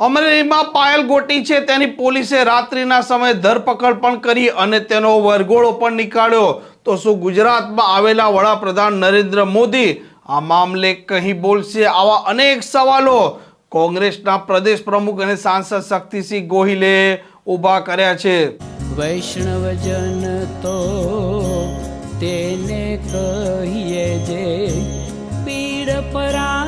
અમરેલીમાં પાયલ ગોટી છે. તેની પોલીસે રાત્રિના સમયે ધરપકડ પણ કરી અને તેનો વરઘોડો પણ નીકાળ્યો. તો શું ગુજરાતમાં આવેલા વડાપ્રધાન નરેન્દ્ર મોદી આ મામલે કહી બોલશે? આવા અનેક સવાલો કોંગ્રેસના પ્રદેશ પ્રમુખ અને સાંસદ શક્તિસિંહ ગોહિલે ઊભા કર્યા છે. વૈષ્ણવજન તો તેને કહીએ જે પીડ પરાઈ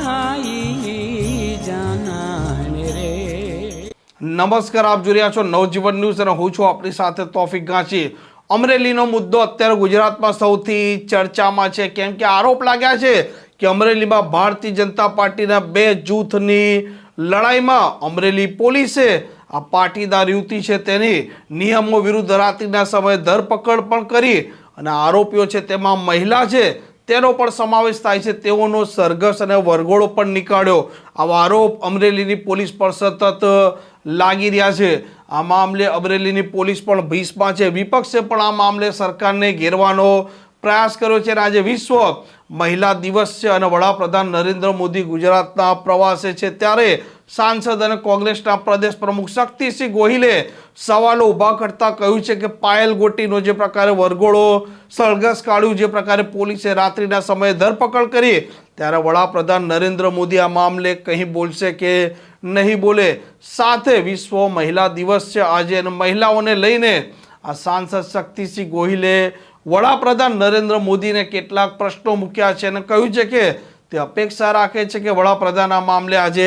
નમસ્કાર, આપ જોઈ રહ્યા છો નવજીવન ન્યૂઝ અને હું છું આપણી સાથે તોફિક ગાંચી અમરેલીનો મુદ્દો અત્યારે ગુજરાતમાં સૌથી ચર્ચામાં છે. કેમ કે આરોપ લાગ્યા છે કે અમરેલીમાં ભારતીય જનતા પાર્ટીના બે જૂથની લડાઈમાં અમરેલી પોલીસે આ પાટીદાર યુવતી છે તેની નિયમો વિરુદ્ધ રાત્રિના સમયે ધરપકડ પણ કરી અને આરોપીઓ છે તેમાં મહિલા છે. તેનો પણ સમાવેશ થાય છે. તેઓનો સરઘસ અને વરઘોડો પણ નીકાળ્યો. આવા આરોપ અમરેલીની પોલીસ પર સતત લાગી રહ્યા છે. આ મામલે અમરેલીની પોલીસ પણ ભીસમાં છે. વિપક્ષે પણ આ મામલે સરકારને ઘેરવાનો પ્રયાસ કર્યો છે અને આજે વિશ્વ મહિલા દિવસ છે અને વડાપ્રધાન નરેન્દ્ર મોદી ગુજરાતના પ્રવાસે છે. ત્યારે સાંસદ અને કોંગ્રેસના પ્રદેશ પ્રમુખ શક્તિસિંહ ગોહિલે સવાલો ઊભા કરતા કહ્યું છે કે પાયલ ગોટીનો જે પ્રકારે વરઘોડો, સળગસ કાઢ્યું, જે પ્રકારે પોલીસે રાત્રિના સમયે ધરપકડ કરી, ત્યારે વડાપ્રધાન નરેન્દ્ર મોદી આ મામલે કંઈ બોલશે કે નહીં બોલે? સાથે વિશ્વ મહિલા દિવસ છે. આજે અને મહિલાઓને લઈને આ સાંસદ શક્તિસિંહ ગોહિલે વડાપ્રધાન નરેન્દ્ર મોદીને કેટલાક પ્રશ્નો મૂક્યા છે અને કહ્યું છે કે તે અપેક્ષા રાખે છે કે વડાપ્રધાન આ મામલે આજે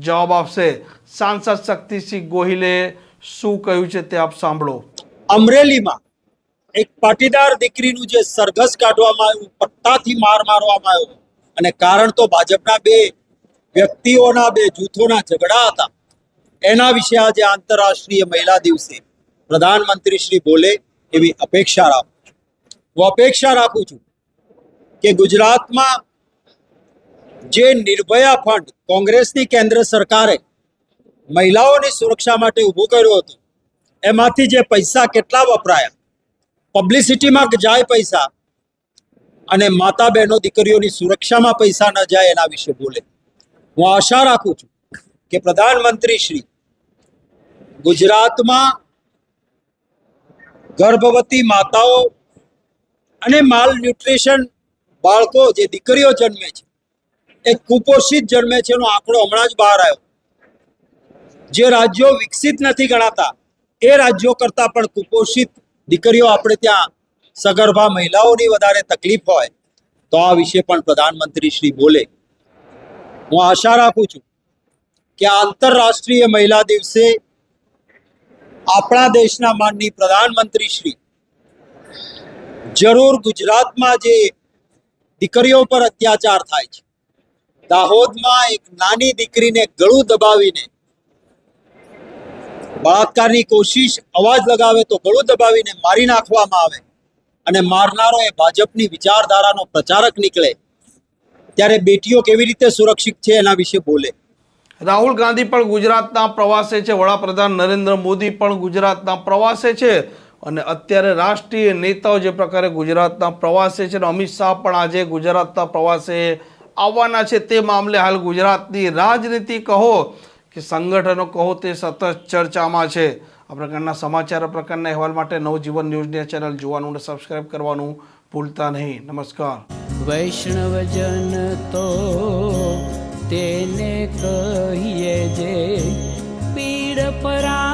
જવાબ આપશે. સાંસદ શક્તિસિંહ ગોહિલે શું કહ્યું છે તે આપ સાંભળો. અમરેલીમાં એક પાટીદાર દીકરીનું જે સરઘસ કાઢવામાં આવ્યું, પટ્ટાથી માર મારવામાં આવ્યો અને કારણ તો ભાજપના બે વ્યક્તિઓના, બે જૂથોના ઝઘડા હતા. એના વિશે આજે આંતરરાષ્ટ્રીય મહિલા દિવસે પ્રધાનમંત્રી શ્રી બોલે એવી અપેક્ષા રાખું. હું અપેક્ષા રાખું છું કે ગુજરાતમાં જે નિર્ભયા ફંડ કોંગ્રેસની કેન્દ્ર સરકારે મહિલાઓની સુરક્ષા માટે ઊભું કર્યું હતું, એમાંથી જે પૈસા કેટલા વપરાયા, પબ્લિસિટીમાં જાય પૈસા અને માતા બહેનો દીકરીઓની સુરક્ષામાં પૈસા ન જાય એના વિશે બોલે. હું આશા રાખું છું કે પ્રધાનમંત્રી શ્રી ગુજરાતમાં ગર્ભવતી માતાઓ અને માલ ન્યુટ્રિશન બાળકો, જે દીકરીઓ જન્મે છે, એ કુપોષિત જન્મે છે, એનો આંકડો હમણાં જ બહાર આવ્યો. જે રાજ્યો વિકસિત નથી ગણાતા, એ રાજ્યો કરતાં પણ કુપોષિત દીકરીઓ આપણે ત્યાં સગર્ભા મહિલાઓની વધારે તકલીફ હોય, તો આ વિશે પણ પ્રધાનમંત્રી શ્રી બોલે. હું આશા રાખું છું કે આંતરરાષ્ટ્રીય મહિલા દિવસે આપણા દેશના માનની પ્રધાનમંત્રી શ્રી જરૂર ગુજરાતમાં જે દીકરીઓ પર અત્યાચાર થાય છે. દાહોદમાં એક નાની દીકરીને ગળું દબાવીને બળાત્કારની કોશિશ, અવાજ લગાવે તો ગળું દબાવીને મારી નાખવામાં આવે અને મારનારો એ ભાજપની વિચારધારાનો પ્રચારક નીકળે. ત્યારે બેટીઓ કેવી રીતે સુરક્ષિત છે એના વિશે બોલે. રાહુલ ગાંધી પણ ગુજરાતના પ્રવાસે છે, વડાપ્રધાન નરેન્દ્ર મોદી પણ ગુજરાતના પ્રવાસે છે. અને અત્યારે રાષ્ટ્રીય નેતાઓ જે પ્રકારે ગુજરાતના પ્રવાસે છે અને અમિત શાહ પણ આજે ગુજરાતના પ્રવાસે આવવાના છે તે મામલે હાલ ગુજરાતની રાજનીતિ કહો કે સંગઠનો કહો તે સતત ચર્ચામાં છે. આ પ્રકારના સમાચાર પ્રકારના અહેવાલ માટે નવજીવન ન્યૂઝની ચેનલ જોવાનું અને સબસ્ક્રાઈબ કરવાનું ભૂલતા નહીં. નમસ્કાર. વૈષ્ણવજન તો તેને કહીએ જે પીડ પરાઈ